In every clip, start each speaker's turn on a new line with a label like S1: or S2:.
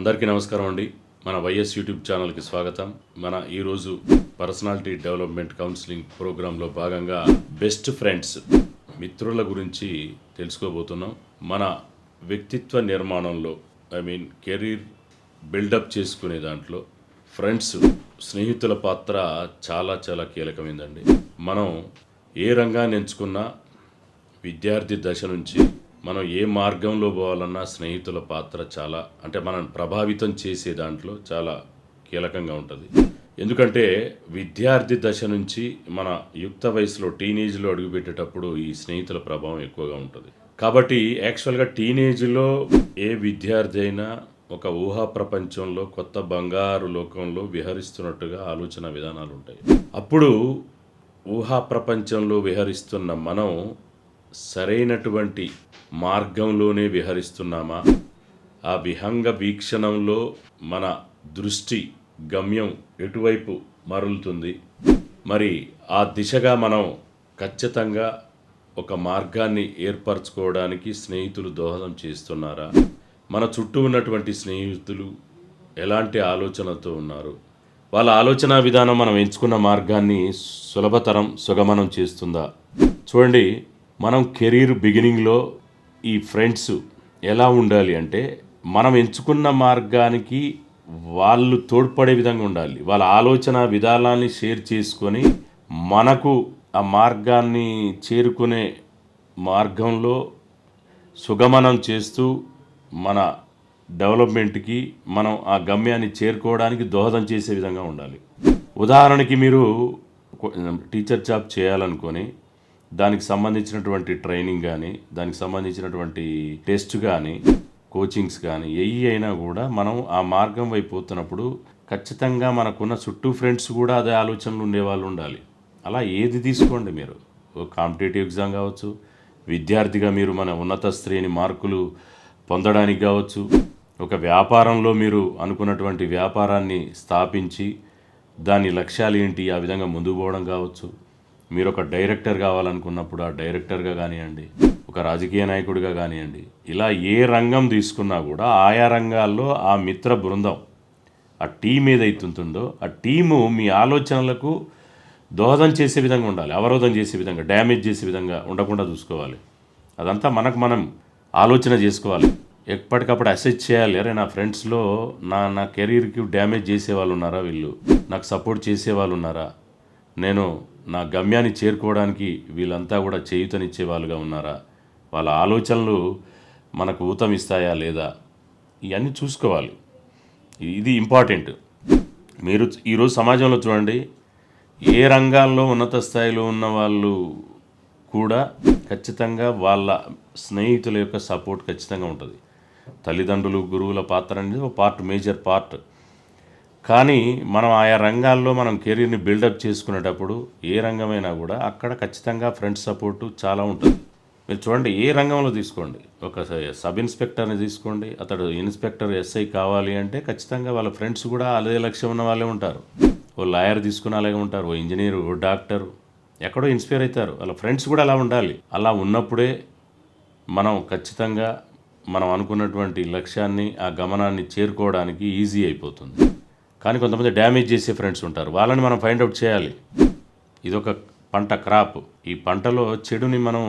S1: అందరికీ నమస్కారం అండి. మన వైఎస్ యూట్యూబ్ ఛానల్కి స్వాగతం. మన ఈరోజు పర్సనాలిటీ డెవలప్మెంట్ కౌన్సిలింగ్ ప్రోగ్రాంలో భాగంగా బెస్ట్ ఫ్రెండ్స్ మిత్రుల గురించి తెలుసుకోబోతున్నాం. మన వ్యక్తిత్వ నిర్మాణంలో ఐ మీన్ కెరీర్ బిల్డప్ చేసుకునే దాంట్లో ఫ్రెండ్స్ స్నేహితుల పాత్ర చాలా చాలా కీలకమైందండి. మనం ఏ రంగాన్ని ఎంచుకున్నా విద్యార్థి దశ నుంచి మనం ఏ మార్గంలో పోవాలన్నా స్నేహితుల పాత్ర చాలా అంటే మనం ప్రభావితం చేసే దాంట్లో చాలా కీలకంగా ఉంటుంది. ఎందుకంటే విద్యార్థి దశ నుంచి మన యుక్త వయసులో టీనేజ్లో అడుగుపెట్టేటప్పుడు ఈ స్నేహితుల ప్రభావం ఎక్కువగా ఉంటుంది. కాబట్టి యాక్చువల్గా టీనేజ్లో ఏ విద్యార్థి అయినా ఒక ఊహా ప్రపంచంలో కొత్త బంగారు లోకంలో విహరిస్తున్నట్టుగా ఆలోచన విధానాలు ఉంటాయి. అప్పుడు ఊహా ప్రపంచంలో విహరిస్తున్న మనం సరైనటువంటి మార్గంలోనే విహరిస్తున్నామా? ఆ విహంగ వీక్షణంలో మన దృష్టి గమ్యం ఎటువైపు మరులుతుంది? మరి ఆ దిశగా మనం ఖచ్చితంగా ఒక మార్గాన్ని ఏర్పరచుకోవడానికి స్నేహితులు దోహదం చేస్తున్నారా? మన చుట్టూ ఉన్నటువంటి స్నేహితులు ఎలాంటి ఆలోచనతో ఉన్నారు? వాళ్ళ ఆలోచన విధానం మనం ఎంచుకున్న మార్గాన్ని సులభతరం సుగమనం చేస్తుందా? చూడండి మనం కెరీర్ బిగినింగ్లో ఈ ఫ్రెండ్స్ ఎలా ఉండాలి అంటే మనం ఎంచుకున్న మార్గానికి వాళ్ళు తోడ్పడే విధంగా ఉండాలి. వాళ్ళ ఆలోచన విధానాన్ని షేర్ చేసుకొని మనకు ఆ మార్గాన్ని చేరుకునే మార్గంలో సుగమనం చేస్తూ మన డెవలప్మెంట్కి మనం ఆ గమ్యాన్ని చేరుకోవడానికి దోహదం చేసే విధంగా ఉండాలి. ఉదాహరణకి మీరు టీచర్ జాబ్ చేయాలనుకొని దానికి సంబంధించినటువంటి ట్రైనింగ్ కానీ దానికి సంబంధించినటువంటి టెస్ట్ కానీ కోచింగ్స్ కానీ ఏవి అయినా కూడా మనం ఆ మార్గం వైపు పోతున్నప్పుడు ఖచ్చితంగా మనకున్న చుట్టూ ఫ్రెండ్స్ కూడా అదే ఆలోచనలు ఉండేవాళ్ళు ఉండాలి. అలా ఏది తీసుకోండి మీరు? ఓ కాంపిటేటివ్ ఎగ్జామ్ కావచ్చు విద్యార్థిగా మీరు మన ఉన్నత శ్రేణి మార్కులు పొందడానికి కావచ్చు ఒక వ్యాపారంలో మీరు అనుకున్నటువంటి వ్యాపారాన్ని స్థాపించి దాని లక్ష్యాలు ఏంటి ఆ విధంగా ముందుకు పోవడం కావచ్చు మీరు ఒక డైరెక్టర్ కావాలనుకున్నప్పుడు ఆ డైరెక్టర్గా కానివ్వండి ఒక రాజకీయ నాయకుడిగా కానివ్వండి ఇలా ఏ రంగం తీసుకున్నా కూడా ఆయా రంగాల్లో ఆ మిత్ర బృందం ఆ టీం ఏదైతే ఉంటుందో ఆ టీము మీ ఆలోచనలకు దోహదం చేసే విధంగా ఉండాలి అవరోధం చేసే విధంగా డ్యామేజ్ చేసే విధంగా ఉండకుండా చూసుకోవాలి. అదంతా మనకు మనం ఆలోచన చేసుకోవాలి. ఎప్పటికప్పుడు అసెస్ చేయాలి. అరే నా ఫ్రెండ్స్లో నా నా కెరీర్కి డ్యామేజ్ చేసే వాళ్ళు ఉన్నారా వీళ్ళు? నాకు సపోర్ట్ చేసే వాళ్ళు ఉన్నారా? నేను నా గమ్యాన్ని చేరుకోవడానికి వీళ్ళంతా కూడా చేయుతనిచ్చే వాళ్ళుగా ఉన్నారా? వాళ్ళ ఆలోచనలు మనకు ఊతమిస్తాయా లేదా? ఇవన్నీ చూసుకోవాలి. ఇది ఇంపార్టెంట్. మీరు ఈరోజు సమాజంలో చూడండి ఏ రంగాల్లో ఉన్నత స్థాయిలో ఉన్న వాళ్ళు కూడా ఖచ్చితంగా వాళ్ళ స్నేహితుల యొక్క సపోర్ట్ ఖచ్చితంగా ఉంటుంది. తల్లిదండ్రులు గురువుల పాత్ర అనేది ఒక పార్ట్ మేజర్ పార్ట్. కానీ మనం ఆయా రంగాల్లో మనం కెరీర్ని బిల్డప్ చేసుకునేటప్పుడు ఏ రంగమైనా కూడా అక్కడ ఖచ్చితంగా ఫ్రెండ్స్ సపోర్టు చాలా ఉంటుంది. మీరు చూడండి ఏ రంగంలో తీసుకోండి? ఒక సబ్ ఇన్స్పెక్టర్ని తీసుకోండి అతడు ఇన్స్పెక్టర్ ఎస్ఐ కావాలి అంటే ఖచ్చితంగా వాళ్ళ ఫ్రెండ్స్ కూడా అదే లక్ష్యం ఉన్న వాళ్ళే ఉంటారు. ఓ లాయర్ తీసుకున్న అలాగే ఉంటారు ఓ ఇంజనీర్ ఓ డాక్టర్ ఎక్కడో ఇన్స్పైర్ అవుతారు. వాళ్ళ ఫ్రెండ్స్ కూడా అలా ఉండాలి. అలా ఉన్నప్పుడే మనం ఖచ్చితంగా మనం అనుకున్నటువంటి లక్ష్యాన్ని ఆ గమనాన్ని చేరుకోవడానికి ఈజీ అయిపోతుంది. కానీ కొంతమంది డ్యామేజ్ చేసే ఫ్రెండ్స్ ఉంటారు. వాళ్ళని మనం ఫైండ్ అవుట్ చేయాలి. ఇదొక పంట క్రాప్. ఈ పంటలో చెడుని మనం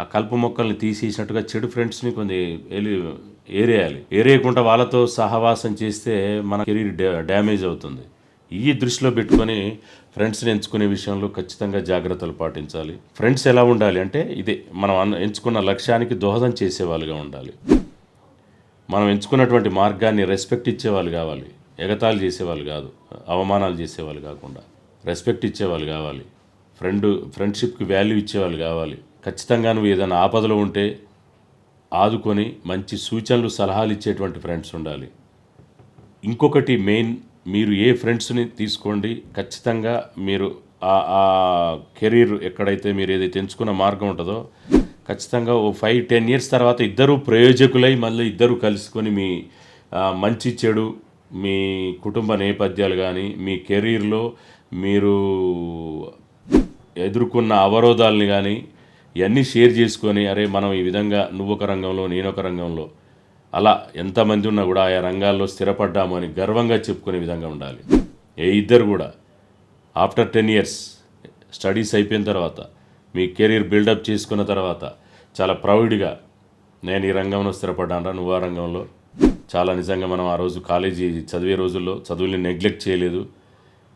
S1: ఆ కలుపు మొక్కల్ని తీసేసినట్టుగా చెడు ఫ్రెండ్స్ని కొన్ని ఎలి ఏరేయాలి. ఏరేయకుండా వాళ్ళతో సహవాసం చేస్తే మన కెరీర్ డ్యామేజ్ అవుతుంది. ఈ దృష్టిలో పెట్టుకొని ఫ్రెండ్స్ని ఎంచుకునే విషయంలో ఖచ్చితంగా జాగ్రత్తలు పాటించాలి. ఫ్రెండ్స్ ఎలా ఉండాలి అంటే ఇదే మనం ఎంచుకున్న లక్ష్యానికి దోహదం చేసేవాళ్ళుగా ఉండాలి. మనం ఎంచుకున్నటువంటి మార్గాన్ని రెస్పెక్ట్ ఇచ్చేవాళ్ళు కావాలి. ఎగతాళి చేసేవాళ్ళు కాదు అవమానాలు చేసేవాళ్ళు కాకుండా రెస్పెక్ట్ ఇచ్చేవాళ్ళు కావాలి ఫ్రెండ్ ఫ్రెండ్షిప్కి వాల్యూ ఇచ్చేవాళ్ళు కావాలి. ఖచ్చితంగా నువ్వు ఏదైనా ఆపదలో ఉంటే ఆదుకొని మంచి సూచనలు సలహాలు ఇచ్చేటువంటి ఫ్రెండ్స్ ఉండాలి. ఇంకొకటి మెయిన్ మీరు ఏ ఫ్రెండ్స్ని తీసుకోండి ఖచ్చితంగా మీరు ఆ కెరీర్ ఎక్కడైతే మీరు ఏదైతే ఎంచుకున్న మార్గం ఉంటుందో ఖచ్చితంగా ఓ ఫైవ్ టెన్ ఇయర్స్ తర్వాత ఇద్దరు ప్రయోజకులై మళ్ళీ ఇద్దరు కలుసుకొని మీ మంచి చెడు మీ కుటుంబ నేపథ్యాలు కానీ మీ కెరీర్లో మీరు ఎదుర్కొన్న అవరోధాలని కానీ ఇవన్నీ షేర్ చేసుకొని అరే మనం ఈ విధంగా నువ్వు ఒక రంగంలో నేను ఒక రంగంలో అలా ఎంతమంది ఉన్నా కూడా ఆయా రంగాల్లో స్థిరపడ్డాము అని గర్వంగా చెప్పుకునే విధంగా ఉండాలి. ఏ ఇద్దరు కూడా. ఆఫ్టర్ టెన్ ఇయర్స్ స్టడీస్ అయిపోయిన తర్వాత మీ కెరీర్ బిల్డప్ చేసుకున్న తర్వాత చాలా ప్రౌడ్గా నేను ఈ రంగంలో స్థిరపడ్డాను నువ్వు ఆ రంగంలో. చాలా నిజంగా మనం ఆ రోజు కాలేజీ చదివే రోజుల్లో చదువుల్ని నెగ్లెక్ట్ చేయలేదు.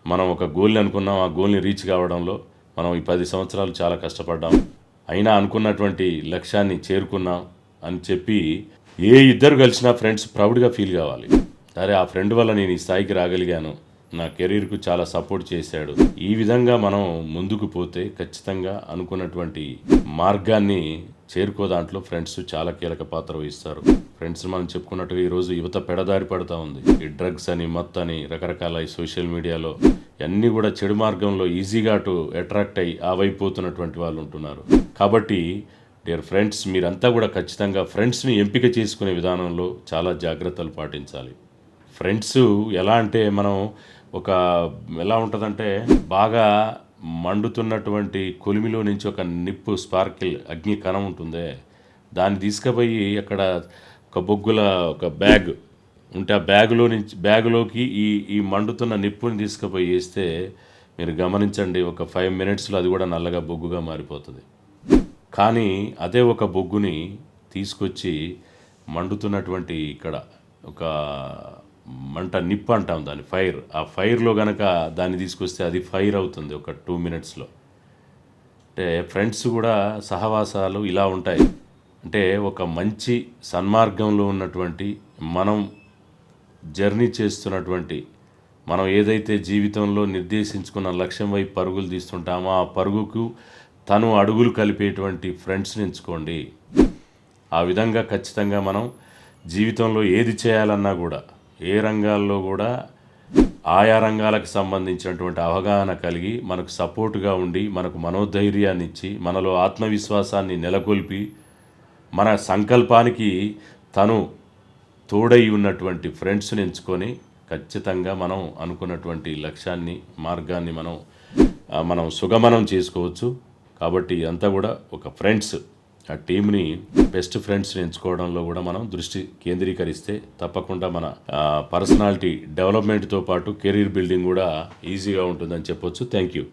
S1: మనం ఒక గోల్ని అనుకున్నాం ఆ గోల్ని రీచ్ కావడంలో మనం ఈ పది సంవత్సరాలు చాలా కష్టపడ్డాం. అయినా అనుకున్నటువంటి లక్ష్యాన్ని చేరుకున్నాం అని చెప్పి ఏ ఇద్దరు కలిసినా ఫ్రెండ్స్ ప్రౌడ్గా ఫీల్ కావాలి. సరే ఆ ఫ్రెండ్ వల్ల నేను ఈ స్థాయికి రాగలిగాను. నా కెరీర్కు చాలా సపోర్ట్ చేశాడు. ఈ విధంగా మనం ముందుకు పోతే ఖచ్చితంగా అనుకున్నటువంటి మార్గాన్ని చేరుకో దాంట్లో ఫ్రెండ్స్ చాలా కీలక పాత్ర వహిస్తారు. ఫ్రెండ్స్ మనం చెప్పుకున్నట్టుగా ఈరోజు యువత పెడదారి పడుతూ ఉంది. ఈ డ్రగ్స్ అని మత్ అని రకరకాల ఈ సోషల్ మీడియాలో అన్నీ కూడా చెడు మార్గంలో ఈజీగా అటు అట్రాక్ట్ అయ్యి ఆవైపోతున్నటువంటి వాళ్ళు ఉంటున్నారు. కాబట్టి డియర్ ఫ్రెండ్స్ మీరంతా కూడా ఖచ్చితంగా ఫ్రెండ్స్ని ఎంపిక చేసుకునే విధానంలో చాలా జాగ్రత్తలు పాటించాలి. ఫ్రెండ్స్ ఎలా అంటే మనం ఒక ఎలా ఉంటుందంటే బాగా మండుతున్నటువంటి కొలిమిలో నుంచి ఒక నిప్పు స్పార్కిల్ అగ్ని కణం ఉంటుందే. దాన్ని తీసుకుపోయి అక్కడ ఒక బొగ్గుల ఒక బ్యాగ్ ఉంటే ఆ బ్యాగులో నుంచి బ్యాగులోకి ఈ ఈ మండుతున్న నిప్పుని తీసుకుపోయి వేస్తే మీరు గమనించండి ఒక ఫైవ్ మినిట్స్లో అది కూడా నల్లగా బొగ్గుగా మారిపోతుంది. కానీ అదే ఒక బొగ్గుని తీసుకొచ్చి మండుతున్నటువంటి ఇక్కడ ఒక మంట నిప్పు అంటాం దాన్ని ఫైర్. ఆ ఫైర్లో కనుక దాన్ని తీసుకొస్తే అది ఫైర్ అవుతుంది ఒక టూ మినిట్స్లో. అంటే ఫ్రెండ్స్ కూడా సహవాసాలు ఇలా ఉంటాయి. అంటే ఒక మంచి సన్మార్గంలో ఉన్నటువంటి మనం జర్నీ చేస్తున్నటువంటి మనం ఏదైతే జీవితంలో నిర్దేశించుకున్న లక్ష్యం వైపు పరుగులు తీస్తుంటామో ఆ పరుగుకు తను అడుగులు కలిపేటువంటి ఫ్రెండ్స్ని ఎంచుకోండి. ఆ విధంగా ఖచ్చితంగా మనం జీవితంలో ఏది చేయాలన్నా కూడా ఏ రంగాల్లో కూడా ఆయా రంగాలకు సంబంధించినటువంటి అవగాహన కలిగి మనకు సపోర్టుగా ఉండి మనకు మనోధైర్యాన్ని ఇచ్చి మనలో ఆత్మవిశ్వాసాన్ని నెలకొల్పి మన సంకల్పానికి తను తోడై ఉన్నటువంటి ఫ్రెండ్స్ని ఎంచుకొని ఖచ్చితంగా మనం అనుకున్నటువంటి లక్ష్యాన్ని మార్గాన్ని మనం మనం సుగమనం చేసుకోవచ్చు. కాబట్టి అంతా కూడా ఒక ఫ్రెండ్స్ ఆ టీంని బెస్ట్ ఫ్రెండ్స్ని ఎంచుకోవడంలో కూడా మనం దృష్టి కేంద్రీకరిస్తే తప్పకుండా మన పర్సనాలిటీ డెవలప్మెంట్తో పాటు కెరీర్ బిల్డింగ్ కూడా ఈజీగా ఉంటుందని చెప్పొచ్చు. Thank you.